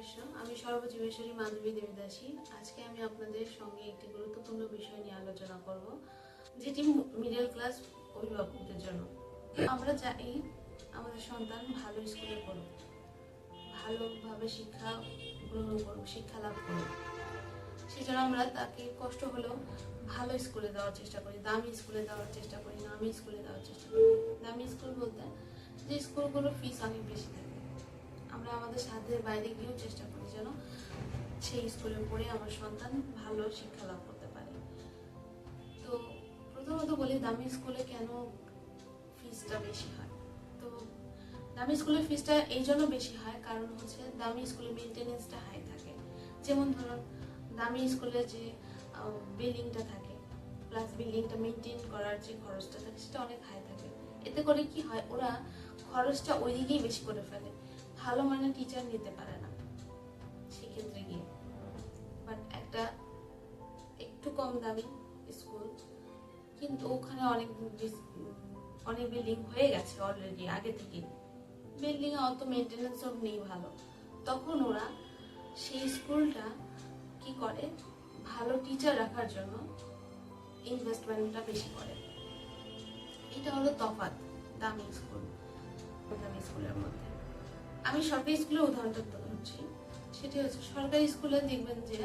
কৃষ্ণ আমি সর্বজীবেশ্বরী মাধবী দেবদাসী। আজকে আমি আপনাদের সঙ্গে একটি গুরুত্বপূর্ণ বিষয় নিয়ে আলোচনা করব, যেটি মিডল ক্লাস অভিভাবকদের জন্য। আমরা চাই আমাদের সন্তান ভালো স্কুলে পড়ুক, ভালোভাবে শিক্ষা গ্রহণ করুক, শিক্ষা লাভ করুক। সেজন্য আমরা তাকে কষ্ট হলেও ভালো স্কুলে দেওয়ার চেষ্টা করি, দামি স্কুলে দেওয়ার চেষ্টা করি, নামি স্কুলে দেওয়ার চেষ্টা করি। দামি স্কুল বলতে যে স্কুলগুলো ফিস অনেক বেশি থাকে। আমরা আমাদের সাধ্যের বাইরে গিয়েও চেষ্টা করি যেন সেই স্কুলে পড়ে আমার সন্তান ভালো শিক্ষা লাভ করতে পারে। তো প্রথমত বলি, দামি স্কুলে কেন ফিসটা বেশি হয়? তো দামি স্কুলের ফিসটা এই জন্য বেশি হয় কারণ হচ্ছে দামি স্কুলে মেনটেনেন্সটা হাই থাকে। যেমন ধরুন, দামি স্কুলে যে বিল্ডিংটা থাকে প্লাস বিল্ডিংটা মেনটেন করার যে খরচটা থাকে, সেটা অনেক হাই থাকে। এতে করে কি হয়, ওরা খরচটা ওই দিকেই বেশি করে ফেলে। ভালো মানের টিচার নিতে পারে না, সেক্ষেত্রে গিয়ে। বাট একটা একটু কম দামি স্কুল কিন্তু ওখানে অনেক অনেক বিল্ডিং হয়ে গেছে অলরেডি আগে থেকে। বিল্ডিং অত মেনটেন্যান্স নেই ভালো। তখন ওরা সেই স্কুলটা কি করে? ভালো টিচার রাখার জন্য ইনভেস্টমেন্টটা বেশি করে। এটা হলো তফাৎ দামি স্কুল দামি স্কুলের মধ্যে। আমি সরকারি স্কুলের উদাহরণটা ধরছি। সেটি হচ্ছে সরকারি স্কুলে দেখবেন যে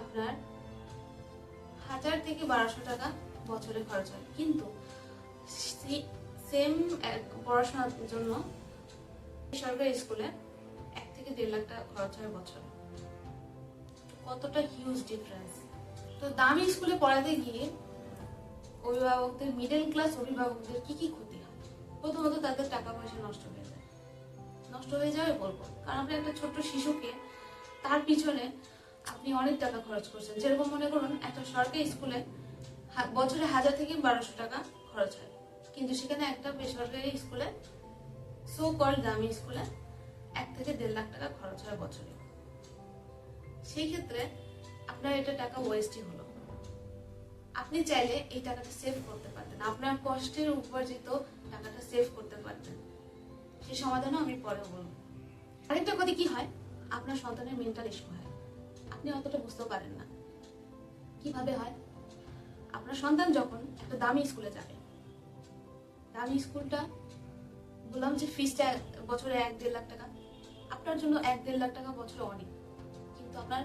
আপনার হাজার থেকে বারোশো টাকা বছরে খরচ হয়। কিন্তু সেম পড়াশোনার জন্য সরকারি স্কুলে এক থেকে দেড় লাখ টাকা খরচ হয় বছরে। কতটা হিউজ ডিফারেন্স তো দামি স্কুলে পড়াতে গিয়ে অভিভাবকদের মিডল ক্লাস অভিভাবকদের কি কি ক্ষতি হয়? প্রথমত তাদের টাকা পয়সা নষ্ট হয়ে নষ্ট হয়ে যাবে বলব। কারণ আপনি একটা ছোট্ট শিশুকে তার পিছনে আপনি অনেক টাকা খরচ করছেন। যেরকম মনে করুন, একটা সরকারি স্কুলে বছরে হাজার থেকে বারোশো টাকা খরচ হয়। কিন্তু সেখানে একটা বেসরকারি স্কুলে সো কল দামি স্কুলে এক থেকে দেড় লাখ টাকা খরচ হয় বছরে। সেই ক্ষেত্রে আপনার এটা টাকা ওয়েস্টই হলো। আপনি চাইলে এই টাকাটা সেভ করতে পারতেন। আপনার কষ্টের উপার্জিত টাকাটা সেভ করতে পারতেন। সেই সমাধানও আমি পরে বলব আরেকটা কথা কি হয়? আপনার সন্তানের মেন্টাল ইস্যু হয়। আপনি অতটা বুঝতে পারেন না। কীভাবে হয়? আপনার সন্তান যখন একটা দামি স্কুলে যাবে, দামি স্কুলটা বললাম যে ফিসটা বছরে এক দেড় লাখ টাকা। আপনার জন্য এক দেড় লাখ টাকা বছরে অনেক। কিন্তু আপনার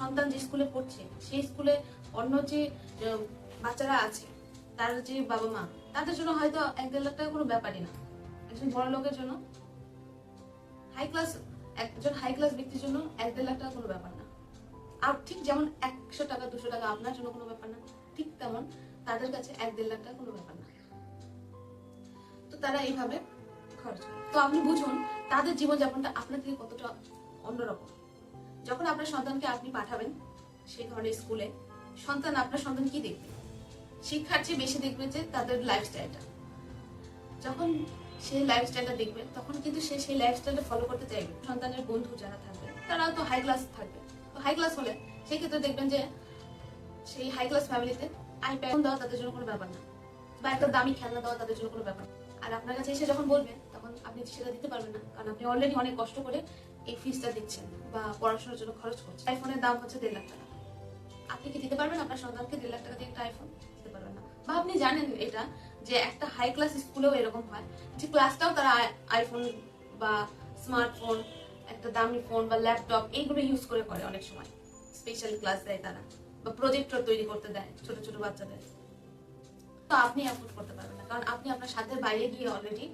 সন্তান যে স্কুলে পড়ছে, সেই স্কুলে অন্য যে, বাচ্চারা আছে, তার যে বাবা মা তাদের জন্য হয়তো এক দেড় লাখ টাকা কোনো ব্যাপারই না। একজন বড় লোকের জন্য হাই ক্লাস একজন হাই ক্লাস ব্যক্তির জন্য এক দেড় লাখ টাকা কোনো ব্যাপার না। আর ঠিক যেমন একশো টাকা, দুশো টাকা আপনার জন্য কোনো ব্যাপার না, ঠিক তেমন তাদের কাছে এক দেড় লাখ টাকা কোনো ব্যাপার না। তো তারা এইভাবে খরচ তো আপনি বুঝুন, তাদের জীবনযাপনটা আপনার থেকে কতটা অন্যরকম। যখন আপনার সন্তানকে আপনি পাঠাবেন সেই ধরনের স্কুলে, সন্তান আপনার সন্তান কি দেখবে? শিক্ষার চেয়ে বেশি দেখবে যে তাদের লাইফস্টাইলটা যখন সেই লাইফস্টাইলটা দেখবে, তখন কিন্তু সে সেই লাইফস্টাইলটা ফলো করতে চাইবে। সন্তানের বন্ধু যারা থাকবে তারা তো হাই ক্লাস থাকবে। তো হাই ক্লাস হলে সেই ক্ষেত্রে দেখবেন যে সেই হাই ক্লাস ফ্যামিলিতে আইপ্যাড দেওয়া তাদের জন্য কোনো ব্যাপার না। বা একটা দামি খেলনা দেওয়া তাদের জন্য কোনো ব্যাপার না। আর আপনার কাছে এসে যখন বলবেন তখন আপনি সেটা দিতে পারবেন না। কারণ আপনি অলরেডি অনেক কষ্ট করে এই ফিসটা দিচ্ছেন বা পড়াশোনার জন্য খরচ করছেন। আইফোনের দাম হচ্ছে দেড় লাখ টাকা। আপনি কি দিতে পারবেন? আপনার সন্তানকে দেড় লাখ টাকা দিয়ে একটা আইফোন দিতে পারবেন না। বা আপনি জানেন এটা যে একটা হাই ক্লাস স্কুলেও এরকম হয়। যে ক্লাসটাও তারা আইফোন বা স্মার্টফোন একটা দামি ফোন বা ল্যাপটপ এইগুলো ইউজ করে করে অনেক সময়। স্পেশাল ক্লাস দেয় তারা বা প্রজেক্টর তৈরি করতে দেয় ছোট ছোট বাচ্চাদের। তো আপনি অ্যাফোর্ড করতে পারবেন না। কারণ আপনি আপনার সাথে বাইরে গিয়ে অলরেডি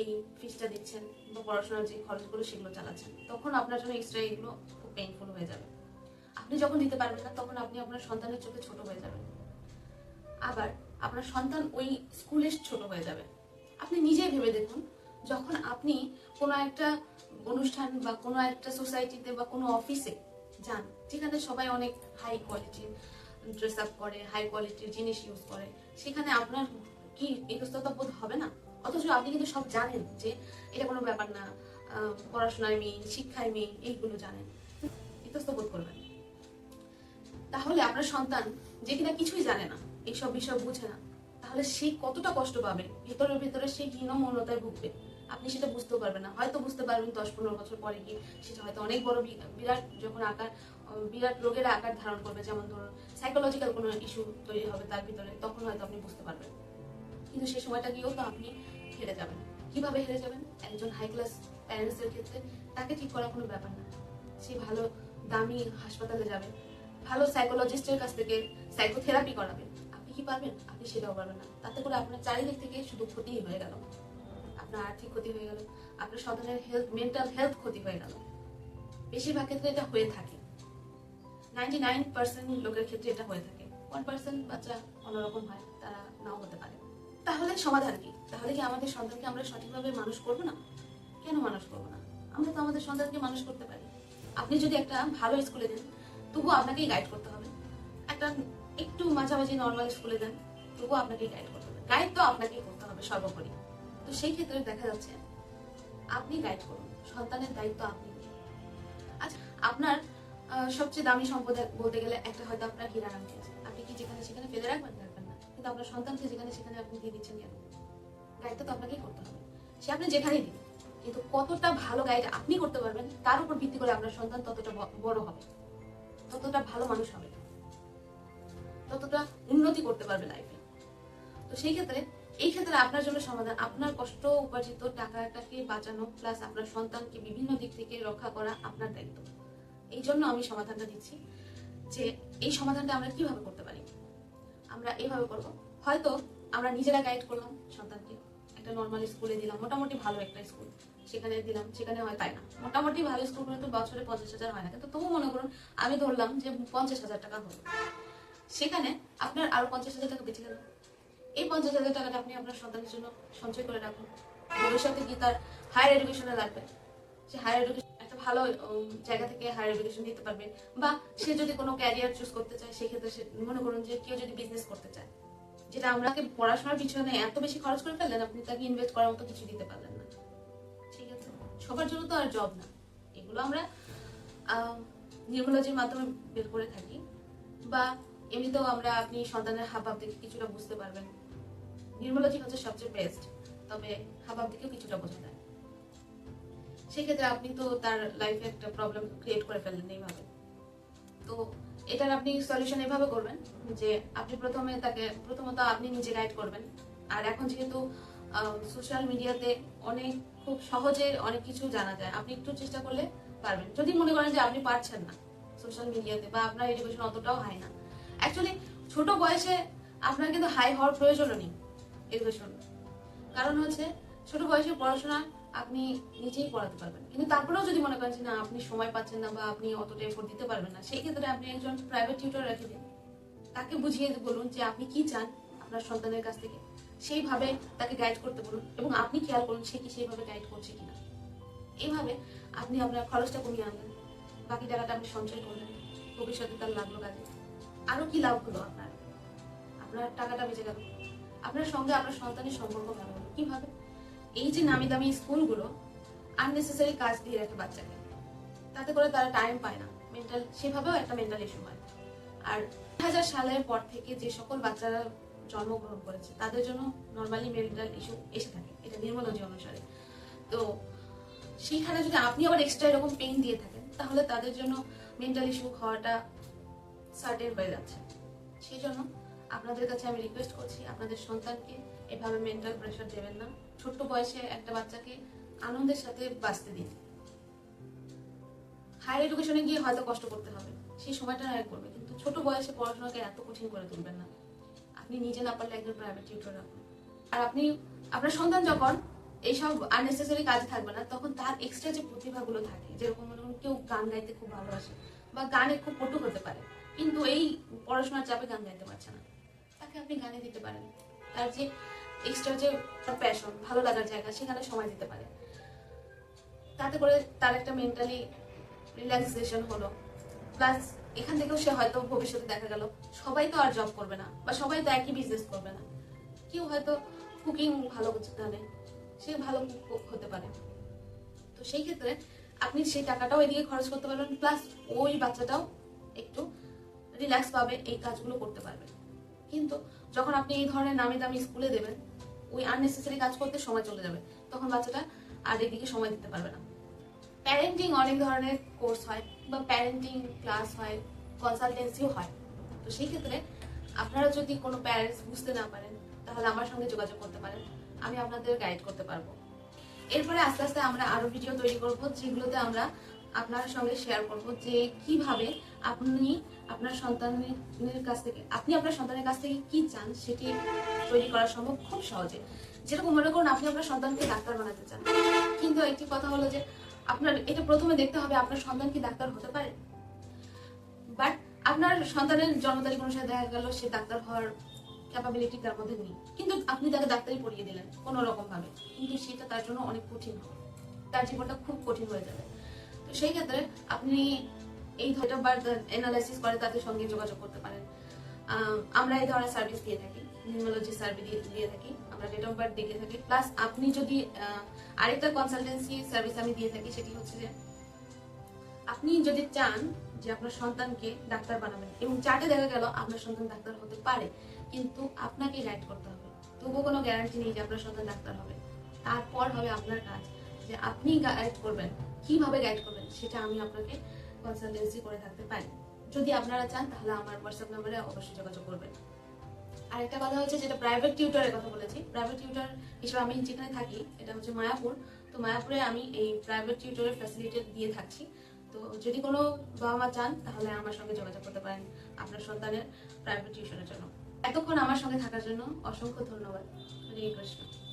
এই ফিসটা দিচ্ছেন বা পড়াশোনার যে খরচগুলো সেগুলো চালাচ্ছেন, তখন আপনার জন্য এক্সট্রা এগুলো খুব পেইনফুল হয়ে যাবে। আপনি যখন দিতে পারবেন না, তখন আপনি আপনার সন্তানের চোখে ছোট হয়ে যাবেন। আবার আপনার সন্তান ওই স্কুলে ছোট হয়ে যাবে। আপনি নিজেই ভেবে দেখুন, যখন আপনি কোনো একটা অনুষ্ঠান বা কোনো একটা সোসাইটিতে বা কোনো অফিসে যান, যেখানে সবাই অনেক হাই কোয়ালিটির ড্রেস আপ করে হাই কোয়ালিটির জিনিস ইউজ করে, সেখানে আপনার কি ইতস্ততা বোধ হবে না? অথচ আপনি কিন্তু সব জানেন যে এটা কোনো ব্যাপার না পড়াশোনায় মেয়ে শিক্ষায় মেয়ে, এইগুলো জানেন। ইতস্ত বোধ করবেন তাহলে আপনার সন্তান যে কিনা কিছুই জানে না। এইসব বিষয় বুঝে না। তাহলে সে কতটা কষ্ট পাবে? ভেতরে ভেতরে সে হীনমনতায় ভুগবে। আপনি সেটা বুঝতে পারবেন না। হয়তো বুঝতে পারবেন দশ পনেরো বছর পরে গিয়ে সেটা হয়তো অনেক বড় বিরাট যখন আকার বিরাট রোগের আকার ধারণ করবে, যেমন ধরুন সাইকোলজিক্যাল কোনো ইস্যু তৈরি হবে তার ভিতরে, তখন হয়তো আপনি বুঝতে পারবেন। কিন্তু সে সময়টা গিয়েও তো আপনি হেরে যাবেন। কীভাবে হেরে যাবেন? একজন হাই ক্লাস প্যারেন্টসের ক্ষেত্রে তাকে ঠিক করা কোনো ব্যাপার না। সে ভালো, দামি হাসপাতালে যাবে। ভালো সাইকোলজিস্টের কাছ থেকে সাইকোথেরাপি করাবে। কি পারবেন? আপনি সেটাও পারবেন না। তাতে করে আপনার চারিদিক থেকে শুধু ক্ষতিই হয়ে গেল। আপনার আর্থিক ক্ষতি হয়ে গেল, আপনার সন্তানের হেলথ মেন্টাল হেলথ ক্ষতি হয়ে গেল। বেশিরভাগ ক্ষেত্রে এটা হয়ে থাকে। নাইনটি নাইন পার্সেন্ট লোকের ক্ষেত্রে এটা হয়ে থাকে। ওয়ান পার্সেন্ট বাচ্চা অন্যরকম হয়, তারা নাও হতে পারে। তাহলে সমাধান কি? তাহলে কি আমাদের সন্তানকে আমরা সঠিকভাবে মানুষ করব না? কেন মানুষ করব না? আমরা তো আমাদের সন্তানকে মানুষ করতে পারি। আপনি যদি একটা ভালো স্কুলে দেন, তবুও আপনাকেই গাইড করতে হবে। একটা একটু মাঝামাঝি নর্মাল স্কুলে দেন, তবুও আপনাকেই গাইড করতে হবে। গাইড তো আপনাকেই করতে হবে সর্বোপরি। তো সেই ক্ষেত্রে দেখা যাচ্ছে, আপনি গাইড করুন, সন্তানের দায়িত্ব আপনি। আচ্ছা আপনার সবচেয়ে দামি সম্পদ বলতে গেলে একটা হয়তো আপনার হীরা রাখতে আপনি কি যেখানে সেখানে ফেলে রাখবেন রাখবেন না। কিন্তু আপনার সন্তানকে যেখানে সেখানে আপনি দিয়ে দিচ্ছেন কেন গাইডটা তো আপনাকেই করতে হবে। সে আপনি যেখানেই দিন, কিন্তু কতটা ভালো গাইড আপনি করতে পারবেন, তার উপর ভিত্তি করে আপনার সন্তান ততটা বড় হবে, ততটা ভালো মানুষ হবে। ততটা উন্নতি করতে পারবে লাইফে তো সেই ক্ষেত্রে, এই ক্ষেত্রে আপনার জন্য সমাধান, আপনার কষ্ট উপার্জিত টাকাটাকে বাঁচানো প্লাস আপনার সন্তানকে বিভিন্ন দিক থেকে রক্ষা করা আপনার দায়িত্ব। এই জন্য আমি সমাধানটা দিচ্ছি, যে এই সমাধানটা আমরা কীভাবে করতে পারি? আমরা এইভাবে করব। হয়তো আমরা নিজেরা গাইড করলাম সন্তানকে। একটা নর্মাল স্কুলে দিলাম, মোটামুটি ভালো একটা স্কুল সেখানে দিলাম, সেখানে হয় তাই না। মোটামুটি ভালো স্কুলগুলো তো বছরে পঞ্চাশ হাজার হয় না। কিন্তু তবু মনে করুন, আমি ধরলাম যে পঞ্চাশ হাজার টাকা হলো। সেখানে আপনার আরও পঞ্চাশ হাজার টাকা বেঁচে গেল। এই পঞ্চাশ হাজার টাকাটা আপনি আপনার সন্তানের জন্য সঞ্চয় করে রাখুন। ভবিষ্যতে কি তার হায়ার এডুকেশনে লাগবে। সে হায়ার এডুকেশন একটা ভালো জায়গা থেকে হায়ার এডুকেশন নিতে পারবে। বা সে যদি কোনো ক্যারিয়ার চুজ করতে চায়, সেক্ষেত্রে সে, মনে করুন যে কেউ যদি বিজনেস করতে চায়, যেটা আমরা পড়াশোনার পিছনে এত বেশি খরচ করে ফেললেন, আপনি তাকে ইনভেস্ট করার মতো কিছু দিতে পারলেন না। ঠিক আছে? সবার জন্য তো আর জব না। এগুলো আমরা নিউরোলজির মাধ্যমে বের করে থাকি। বা এমনিতেও আমরা আপনি সন্তানের হাবভাব দেখে কিছুটা বুঝতে পারবেন। নিউরোলজি হচ্ছে সবচেয়ে বেস্ট তবে হাবভাব দেখেও কিছুটা বোঝা যায়। সেক্ষেত্রে আপনি তো তার লাইফে একটা প্রবলেম ক্রিয়েট করে ফেললেন এইভাবে। তো এটার আপনি সলিউশন এভাবে করবেন যে আপনি প্রথমে তাকে, প্রথমত আপনি নিজে গাইড করবেন। আর এখন যেহেতু সোশ্যাল মিডিয়াতে অনেক, খুব সহজে অনেক কিছু জানা যায়, আপনি একটু চেষ্টা করলে পারবেন। যদি মনে করেন যে আপনি পারছেন না সোশ্যাল মিডিয়াতে বা আপনার এডুকেশন অতটাও হয় না অ্যাকচুয়ালি ছোট বয়সে আপনার কিন্তু হাই হওয়ার প্রয়োজনও নেই এডুকেশন কারণ হচ্ছে, ছোট বয়সে পড়াশোনা আপনি নিজেই পড়াতে পারবেন। কিন্তু তারপরেও যদি মনে করেন যে না, আপনি সময় পাচ্ছেন না বা আপনি অতটা এফোর্ট দিতে পারবেন না, সেই ক্ষেত্রে আপনি একজন প্রাইভেট টিউটর রেখে দিন। তাকে বুঝিয়ে বলুন যে আপনি কি চান আপনার সন্তানের কাছ থেকে, সেইভাবে তাকে গাইড করতে বলুন এবং আপনি খেয়াল করুন সে কি সেইভাবে গাইড করছে কিনা। এইভাবে আপনি আপনার খরচটা কমিয়ে আনলেন বাকি টাকাটা আপনি সঞ্চয় করলেন ভবিষ্যতে তার লাগল কাজে আরও কি লাভ হলো আপনার? আপনার টাকাটা বেঁচে গেল। আপনার সঙ্গে আপনার সন্তানের সম্পর্ক ভালো হলো। কীভাবে? এই যে নামি দামি স্কুলগুলো আননেসেসারি কাজ দিয়ে রাখে বাচ্চাকে। তাতে করে তারা টাইম পায় না। মেন্টাল সেভাবেও একটা মেন্টাল ইস্যু হয়। আর দুই হাজার সালের পর থেকে যে সকল বাচ্চারা জন্মগ্রহণ করেছে, তাদের জন্য নর্মালি মেন্টাল ইস্যু এসে থাকে। এটা নির্মলজি অনুসারে। তো সেইখানে যদি আপনি আবার এক্সট্রা এরকম পেইন দিয়ে থাকেন, তাহলে তাদের জন্য মেন্টাল ইস্যু হওয়াটা সার্টেন হয়ে যাচ্ছে। সেই জন্য আপনাদের কাছে আমি রিকোয়েস্ট করছি আপনাদের সন্তানকে এভাবে মেন্টাল প্রেশার দেবেন না। ছোট্ট বয়সে একটা বাচ্চাকে আনন্দের সাথে বাঁচতে দিন। হায়ার এডুকেশনে গিয়ে হয়তো কষ্ট করতে হবে। সেই সময়টা আর করবে। কিন্তু ছোট বয়সে পড়াশোনাকে এত কঠিন করে তুলবেন না। আপনি নিজে না পারলে একজন প্রাইভেট টিউটর রাখুন আর আপনি, আপনার সন্তান যখন এইসব আননেসেসারি কাজে থাকবে না, তখন তার এক্সট্রা যে প্রতিভাগুলো থাকে, যেরকম মনে কেউ গান গাইতে খুব ভালোবাসে বা গানে খুব পটু হতে পারে কিন্তু এই পড়াশোনার চাপে গান গাইতে পারছে না। তাকে আপনি গানে দিতে পারেন। তার যে এক্সট্রা যে প্যাশন ভালো লাগার জায়গা সেখানে সময় দিতে পারে। তাতে করে তার একটা মেন্টালি রিল্যাক্সেশন হলো। প্লাস এখান থেকেও সে হয়তো ভবিষ্যতে দেখা গেল সবাই তো আর জব করবে না বা সবাই তো একই বিজনেস করবে না। কেউ হয়তো কুকিং ভালো জানে সে ভালো হতে পারে। তো সেই ক্ষেত্রে আপনি সেই টাকাটাও এদিকে খরচ করতে পারবেন প্লাস ওই বাচ্চাটাও একটু রিল্যাক্স পাবে, এই কাজগুলো করতে পারবে কিন্তু যখন আপনি এই ধরনের নামি দামি স্কুলে দেবেন, ওই আননেসেসারি কাজ করতে সময় চলে যাবে। তখন বাচ্চাটা আর এদিকে সময় দিতে পারবে না। প্যারেন্টিং অনেক ধরনের কোর্স হয় বা প্যারেন্টিং ক্লাস হয় কনসালটেন্সিও হয়। তো সেই ক্ষেত্রে আপনারা যদি কোনো প্যারেন্টস বুঝতে না পারেন, তাহলে আমার সঙ্গে যোগাযোগ করতে পারেন। আমি আপনাদের গাইড করতে পারব। এরপরে আস্তে আস্তে আমরা আরও ভিডিও তৈরি করব, যেগুলোতে আমরা আপনার সঙ্গে শেয়ার করব যে কীভাবে আপনি আপনার সন্তানের কাছ থেকে, আপনি আপনার সন্তানের কাছ থেকে কি চান সেটি তৈরি করা সম্ভব খুব সহজে। যেরকম মনে করুন, আপনি আপনার সন্তানকে ডাক্তার বানাতে চান। কিন্তু একটি কথা হলো যে আপনার, এটা প্রথমে দেখতে হবে আপনার সন্তান কি ডাক্তার হতে পারে। বাট আপনার সন্তানের জন্ম তারিখ অনুসারে দেখা গেল সে ডাক্তার হওয়ার ক্যাপাবিলিটি তার মধ্যে নেই। কিন্তু আপনি তাকে ডাক্তারি পড়িয়ে দিলেন কোনো রকম ভাবে কিন্তু সেটা তার জন্য অনেক কঠিন তার জীবনটা খুব কঠিন হয়ে যাবে। সেই ক্ষেত্রে আপনি এই অফ বার্থ অ্যানালাইসিস করে তাদের সঙ্গে যোগাযোগ করতে পারেন। আমরা এই ধরনের সার্ভিস দিয়ে থাকি নিউমোলজি সার্ভিস দিয়ে থাকি, আমরা ডেট অফ বার্থ দেখে থাকি। প্লাস আপনি যদি আরেকটা কনসালটেন্সি সার্ভিস আমি দিয়ে থাকি, সেটি হচ্ছে যে আপনি যদি চান যে আপনার সন্তানকে ডাক্তার বানাবেন, এবং চার্টে দেখা গেল আপনার সন্তান ডাক্তার হতে পারে, কিন্তু আপনাকে গাইড করতে হবে। তবুও কোনো গ্যারান্টি নেই যে আপনার সন্তান ডাক্তার হবে। তারপর হবে আপনার কাজ যে আপনি গাইড করবেন। কীভাবে গাইড করবেন সেটা আমি আপনাকে কনসালটেন্সি করে থাকতে পারি। যদি আপনারা চান, তাহলে আমার হোয়াটসঅ্যাপ নাম্বারে অবশ্যই যোগাযোগ করবেন। আর একটা কথা হচ্ছে যেটা প্রাইভেট টিউটরের কথা বলেছি প্রাইভেট টিউটর হিসেবে আমি যেখানে থাকি, এটা হচ্ছে মায়াপুর। তো মায়াপুরে আমি এই প্রাইভেট টিউটরের ফ্যাসিলিটি দিয়ে থাকছি। তো যদি কোনো বাবা মা চান, তাহলে আমার সঙ্গে যোগাযোগ করতে পারেন আপনার সন্তানের প্রাইভেট টিউশনের জন্য। এতক্ষণ আমার সঙ্গে থাকার জন্য অসংখ্য ধন্যবাদ। হরে কৃষ্ণ।